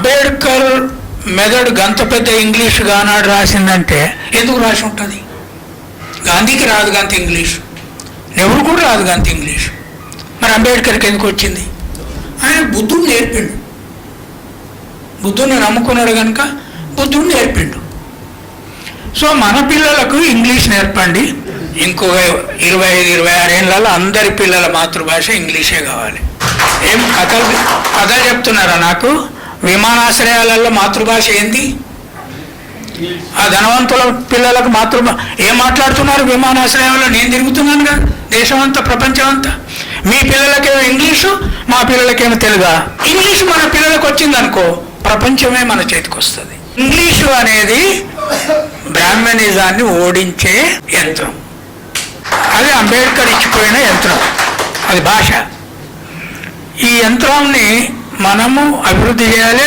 అంబేద్కర్ మెదడు గంత పెద్ద ఇంగ్లీష్ గానాడు రాసిందంటే ఎందుకు రాసి ఉంటుంది? గాంధీకి రాదు గంత ఇంగ్లీష్. నెహ్రూ కూడా రాదు గంత ఇంగ్లీష్. మరి అంబేద్కర్కి ఎందుకు వచ్చింది? ఆయన బుద్ధుడు నేర్పిండు. బుద్ధుడిని నమ్ముకున్నాడు కనుక బుద్ధుడు నేర్పిండు. సో మన పిల్లలకు ఇంగ్లీష్ నేర్పండి. ఇంకో ఇరవై ఐదు ఇరవై ఆరేళ్ళలో అందరి పిల్లల మాతృభాష ఇంగ్లీషే కావాలి. ఏం కథలు కథలు చెప్తున్నారా నాకు? విమానాశ్రయాలలో మాతృభాష ఏంది? ఆ ధనవంతుల పిల్లలకు మాతృభాష ఏం మాట్లాడుతున్నారు విమానాశ్రయంలో? నేను తిరుగుతున్నాను కదా దేశం అంతా ప్రపంచం అంతా మీ పిల్లలకేమో ఇంగ్లీషు మా పిల్లలకేమో తెలుగా? ఇంగ్లీష్ మన పిల్లలకు వచ్చిందనుకో ప్రపంచమే మన చేతికి వస్తుంది. ఇంగ్లీషు అనేది బ్రాహ్మణిజాన్ని ఓడించే యంత్రం. అది అంబేద్కర్ ఇచ్చిపోయిన యంత్రం. అది భాష. ఈ యంత్రాన్ని మనము అభివృద్ధి చేయాలి